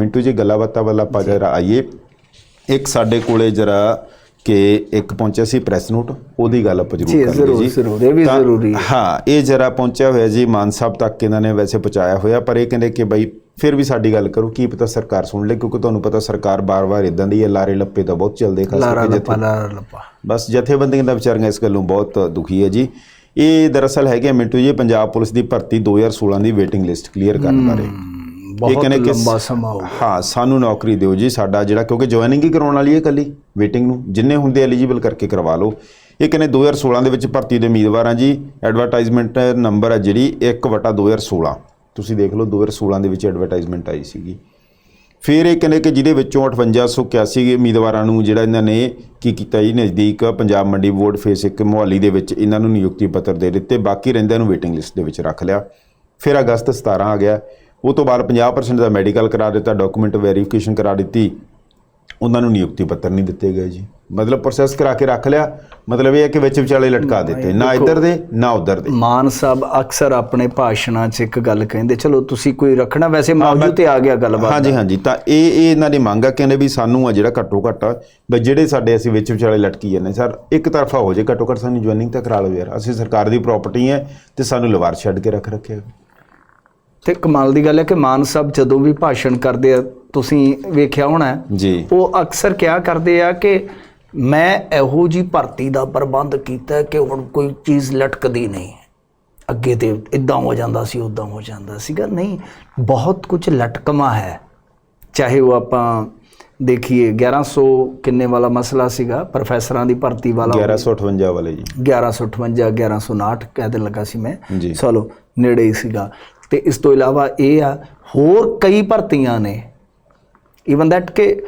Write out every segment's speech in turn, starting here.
ਮਿੰਟੂ ਜੀ ਗੱਲਾਂ ਬਾਤਾਂ ਵੱਲ ਆਪਾਂ ਜਰਾ ਆਈਏ। ਇੱਕ ਸਾਡੇ ਕੋਲੇ ਜਰਾ ਕਿ ਇੱਕ ਪਹੁੰਚਿਆ ਸੀ ਪ੍ਰੈਸ ਨੋਟ ਉਹਦੀ ਗੱਲ ਆਪਾਂ ਜ਼ਰੂਰ ਕਰਾਂਗੇ ਜ਼ਰੂਰ, ਜੀ। ਜ਼ਰੂਰ, ਇਹ ਵੀ ਜ਼ਰੂਰੀ ਹੈ। ਹਾਂ ਇਹ ਜਰਾ ਪਹੁੰਚਿਆ ਹੋਇਆ ਜੀ ਮਾਨ ਸਾਹਿਬ ਤੱਕ ਇਹਨਾਂ ਨੇ ਵੈਸੇ ਪਹੁੰਚਾਇਆ ਹੋਇਆ ਪਰ ਇਹ ਕਹਿੰਦੇ ਕਿ ਬਈ ਫਿਰ ਵੀ ਸਾਡੀ ਗੱਲ ਕਰੋ ਕੀ ਪਤਾ ਸਰਕਾਰ ਸੁਣ ਲੇ ਕਿਉਂਕਿ ਤੁਹਾਨੂੰ ਪਤਾ ਸਰਕਾਰ ਬਾਰ-ਬਾਰ ਇਦਾਂ ਦੀ ਹੈ ਲਾਰੇ ਲੱਪੇ ਤਾਂ ਬਹੁਤ ਚੱਲਦੇ ਖਾਸ ਕਰਕੇ ਜਿੱਥੇ ਬਸ ਜਥੇਬੰਦੀਆਂ ਦਾ ਵਿਚਾਰੀਆਂ ਇਸ ਗੱਲੋਂ ਬਹੁਤ ਦੁਖੀ ਹੈ ਜੀ। ਇਹ ਦਰਅਸਲ ਹੈਗੇ ਮਿੰਟੂ ਜੀ ਪੰਜਾਬ ਪੁਲਿਸ ਦੀ ਭਰਤੀ 2016 ਦੀ ਵੇਟਿੰਗ ਲਿਸਟ ਕਲੀਅਰ ਕਰਨ ਬਾਰੇ। ਬਹੁਤ ਕਹਿੰਦੇ ਕਿ ਲੰਬਾ ਸਮਾਂ ਹੋ ਹਾਂ ਸਾਨੂੰ ਨੌਕਰੀ ਦਿਓ ਜੀ ਸਾਡਾ ਜਿਹੜਾ ਕਿਉਂਕਿ ਜੁਆਇਨਿੰਗ ਹੀ ਕਰਾਉਣ ਵਾਲੀ ਹੈ ਕੱਲੀ ਵੇਟਿੰਗ ਨੂੰ। ਜਿੰਨੇ ਹੁੰਦੇ ਐਲੀਜੀਬਲ ਕਰਕੇ ਕਰਵਾ ਲਓ। ਇਹ ਕਹਿੰਦੇ 2016 ਦੇ ਵਿੱਚ ਭਰਤੀ ਦੇ ਉਮੀਦਵਾਰਾਂ ਜੀ। ਐਡਵਰਟਾਈਜ਼ਮੈਂਟ ਨੰਬਰ ਹੈ ਜਿਹੜੀ 1/2016 ਤੁਸੀਂ ਦੇਖ ਲਓ 2016 ਦੇ ਵਿੱਚ ਐਡਵਰਟਾਈਜ਼ਮੈਂਟ ਆਈ ਸੀਗੀ। ਫਿਰ ਇਹ ਕਹਿੰਦੇ ਕਿ ਜਿਹਦੇ ਵਿੱਚੋਂ 5881 ਉਮੀਦਵਾਰਾਂ ਨੂੰ ਜਿਹੜਾ ਇਹਨਾਂ ਨੇ ਕੀ ਕੀਤਾ ਜੀ ਨਜ਼ਦੀਕ ਪੰਜਾਬ ਮੰਡੀ ਬੋਰਡ ਫੇਸ ਇੱਕ ਮੁਹਾਲੀ ਦੇ ਵਿੱਚ ਇਹਨਾਂ ਨੂੰ ਨਿਯੁਕਤੀ ਪੱਤਰ ਦੇ ਦਿੱਤੇ। ਬਾਕੀ ਰਹਿੰਦਿਆਂ ਨੂੰ ਵੇਟਿੰਗ ਲਿਸਟ ਦੇ ਵਿੱਚ ਰੱਖ ਲਿਆ। ਫਿਰ ਅਗਸਤ 17 ਆ ਗਿਆ। ਉਹ ਤੋਂ ਬਾਅਦ 50% ਦਾ ਮੈਡੀਕਲ ਕਰਾ ਦਿੱਤਾ ਡਾਕੂਮੈਂਟ ਵੈਰੀਫਿਕੇਸ਼ਨ ਕਰਾ ਦਿੱਤੀ। ਉਹਨਾਂ ਨੂੰ ਨਿਯੁਕਤੀ ਪੱਤਰ ਨਹੀਂ ਦਿੱਤੇ ਗਏ ਜੀ। ਮਤਲਬ ਪ੍ਰੋਸੈਸ ਕਰਾ ਕੇ ਰੱਖ ਲਿਆ। ਮਤਲਬ ਇਹ ਹੈ ਕਿ ਵਿੱਚ ਵਿਚਾਲੇ ਲਟਕਾ ਦਿੱਤੇ। ਨਾ ਇੱਧਰ ਦੇ ਨਾ ਉੱਧਰ ਦੇ। ਮਾਨ ਸਾਹਿਬ ਅਕਸਰ ਆਪਣੇ ਭਾਸ਼ਣਾਂ 'ਚ ਇੱਕ ਗੱਲ ਕਹਿੰਦੇ ਚਲੋ ਤੁਸੀਂ ਕੋਈ ਰੱਖਣਾ ਵੈਸੇ ਮੌਜੂ ਤੇ ਆ ਗਿਆ ਗੱਲਬਾਤ ਹਾਂਜੀ ਹਾਂਜੀ। ਤਾਂ ਇਹ ਇਹ ਇਹਨਾਂ ਦੀ ਮੰਗ ਆ ਕਹਿੰਦੇ ਵੀ ਸਾਨੂੰ ਆ ਜਿਹੜਾ ਘੱਟੋ ਘੱਟ ਵੀ ਜਿਹੜੇ ਸਾਡੇ ਅਸੀਂ ਵਿੱਚ ਵਿਚਾਲੇ ਲਟਕੀ ਜਾਂਦੇ ਸਰ ਇੱਕ ਤਰਫਾ ਹੋ ਜੇ ਘੱਟੋ ਘੱਟ ਸਾਨੂੰ ਜੁਆਇਨਿੰਗ ਤਾਂ ਕਰਾ ਲਓ ਯਾਰ। ਅਸੀਂ ਸਰਕਾਰ ਦੀ ਪ੍ਰਾਪਰਟੀ ਹੈ ਤੇ ਸਾਨੂੰ ਲਵਾਰ ਛੱਡ ਕੇ ਰੱਖ ਰੱਖਿਆ। ਤੇ ਕਮਾਲ ਦੀ ਗੱਲ ਹੈ ਕਿ ਮਾਨ ਸਾਹਿਬ ਜਦੋਂ ਵੀ ਭਾਸ਼ਣ ਕਰਦੇ ਆ ਤੁਸੀਂ ਵੇਖਿਆ ਹੋਣਾ ਜੀ। ਉਹ ਅਕਸਰ ਕਿਹਾ ਕਰਦੇ ਆ ਕਿ ਮੈਂ ਇਹੋ ਜੀ ਭਰਤੀ ਦਾ ਪ੍ਰਬੰਧ ਕੀਤਾ ਕਿ ਹੁਣ ਕੋਈ ਚੀਜ਼ ਲਟਕਦੀ ਨਹੀਂ। ਅੱਗੇ ਤੇ ਇਦਾਂ ਹੋ ਜਾਂਦਾ ਸੀ ਉਦਾਂ ਹੋ ਜਾਂਦਾ ਸੀਗਾ। ਨਹੀਂ ਬਹੁਤ ਕੁਝ ਲਟਕਮਾ ਹੈ। ਚਾਹੇ ਉਹ ਆਪਾਂ ਦੇਖੀਏ 1100 ਕਿੰਨੇ ਵਾਲਾ ਮਸਲਾ ਸੀਗਾ ਪ੍ਰੋਫੈਸਰਾਂ ਦੀ ਭਰਤੀ ਵਾਲਾ। 1158 ਵਾਲੇ ਜੀ। 1158 1159 ਕਹਿ ਲੱਗਾ ਸੀ ਮੈਂ। ਚਲੋ ਨੇੜੇ ਹੀ ਸੀਗਾ। ਤੇ ਇਸ ਤੋਂ ਇਲਾਵਾ ਇਹ ਆ ਹੋਰ ਕਈ ਭਰਤੀਆਂ ਨੇ। ਇਵਨ ਦੈਟ ਕਿ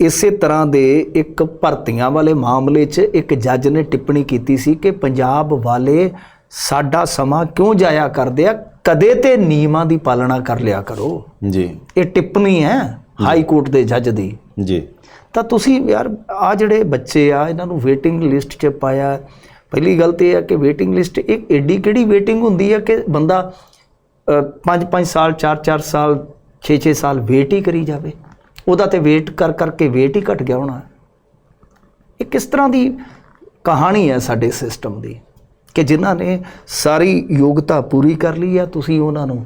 ਇਸੇ ਤਰ੍ਹਾਂ ਦੇ ਇੱਕ ਭਰਤੀਆਂ ਵਾਲੇ ਮਾਮਲੇ 'ਚ ਇੱਕ ਜੱਜ ਨੇ ਟਿੱਪਣੀ ਕੀਤੀ ਸੀ ਕਿ ਪੰਜਾਬ ਵਾਲੇ ਸਾਡਾ ਸਮਾਂ ਕਿਉਂ ਜਾਇਆ ਕਰਦੇ ਆ? ਕਦੇ ਤੇ ਨਿਯਮਾਂ ਦੀ ਪਾਲਣਾ ਕਰ ਲਿਆ ਕਰੋ। ਜੀ। ਇਹ ਟਿੱਪਣੀ ਹੈ ਹਾਈ ਕੋਰਟ ਦੇ ਜੱਜ ਦੀ। ਜੀ। ਤਾਂ ਤੁਸੀਂ ਯਾਰ ਆ ਜਿਹੜੇ ਬੱਚੇ ਆ ਇਹਨਾਂ ਨੂੰ ਵੇਟਿੰਗ ਲਿਸਟ 'ਚ ਪਾਇਆ। ਪਹਿਲੀ ਗੱਲ ਤੇ ਇਹ ਹੈ ਕਿ ਵੇਟਿੰਗ ਲਿਸਟ ਇੱਕ ਏਡੀ ਕਿਹੜੀ ਵੇਟਿੰਗ ਹੁੰਦੀ ਹੈ ਕਿ ਬੰਦਾ 5-5 ਸਾਲ 4-4 ਸਾਲ 6-6 ਸਾਲ ਵੇਟ ਹੀ ਕਰੀ ਜਾਵੇ। ਉਹਦਾ ਤੇ ਵੇਟ ਕਰ ਕਰਕੇ ਵੇਟ ਹੀ ਘਟ ਗਿਆ ਹੋਣਾ। ਇਹ ਕਿਸ ਤਰ੍ਹਾਂ ਦੀ ਕਹਾਣੀ ਹੈ ਸਾਡੇ ਸਿਸਟਮ ਦੀ? ਕਿ ਜਿਨ੍ਹਾਂ ਨੇ ਸਾਰੀ ਯੋਗਤਾ ਪੂਰੀ ਕਰ ਲਈ ਆ, ਤੁਸੀਂ ਉਹਨਾਂ ਨੂੰ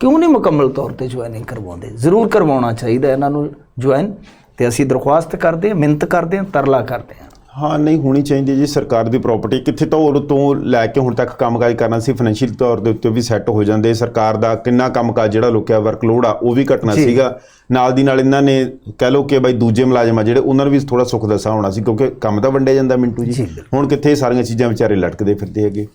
ਕਿਉਂ ਨਹੀਂ ਮੁਕੰਮਲ ਤੌਰ ਤੇ ਜੁਆਇਨਿੰਗ ਕਰਵਾਉਂਦੇ? ਜ਼ਰੂਰ ਕਰਵਾਉਣਾ ਚਾਹੀਦਾ ਇਹਨਾਂ ਨੂੰ ਜੁਆਇਨ ਤੇ ਅਸੀਂ ਦਰਖਾਸਤ ਕਰਦੇ ਹਾਂ, ਮਿਹਨਤ ਕਰਦੇ ਹਾਂ, ਤਰਲਾ ਕਰਦੇ ਹਾਂ। ਹਾਂ ਨਹੀਂ ਹੋਣੀ ਚਾਹੀਦੀ ਜੀ ਸਰਕਾਰ ਦੀ ਪ੍ਰਾਪਰਟੀ ਕਿੱਥੇ ਤੋਂ ਉਦੋਂ ਤੋਂ ਲੈ ਕੇ ਹੁਣ ਤੱਕ ਕੰਮਕਾਜ ਕਰਨਾ ਸੀ ਫਾਈਨੈਂਸ਼ੀਅਲ ਤੌਰ ਦੇ ਉੱਤੇ ਵੀ ਸੈੱਟ ਹੋ ਜਾਂਦੇ। ਸਰਕਾਰ ਦਾ ਕਿੰਨਾ ਕੰਮਕਾਜ ਜਿਹੜਾ ਲੁਕਿਆ ਵਰਕਲੋਡ ਆ ਉਹ ਵੀ ਘਟਣਾ। ਸੀਗਾ। ਨਾਲ ਦੀ ਨਾਲ ਇਹਨਾਂ ਨੇ ਕਹਿ ਲਓ ਕਿ ਬਾਈ ਦੂਜੇ ਮੁਲਾਜ਼ਮ ਆ ਜਿਹੜੇ ਉਹਨਾਂ ਨੂੰ ਵੀ ਥੋੜਾ ਸੁੱਖ ਦਸਾ ਹੋਣਾ ਸੀ ਕਿਉਂਕਿ ਕੰਮ ਤਾਂ ਵੰਡਿਆ ਜਾਂਦਾ ਮਿੰਟੂ ਜੀ। ਹੁਣ ਕਿੱਥੇ ਸਾਰੀਆਂ ਚੀਜ਼ਾਂ ਵਿਚਾਰੇ ਲਟਕਦੇ ਫਿਰਦੇ ਹੈਗੇ।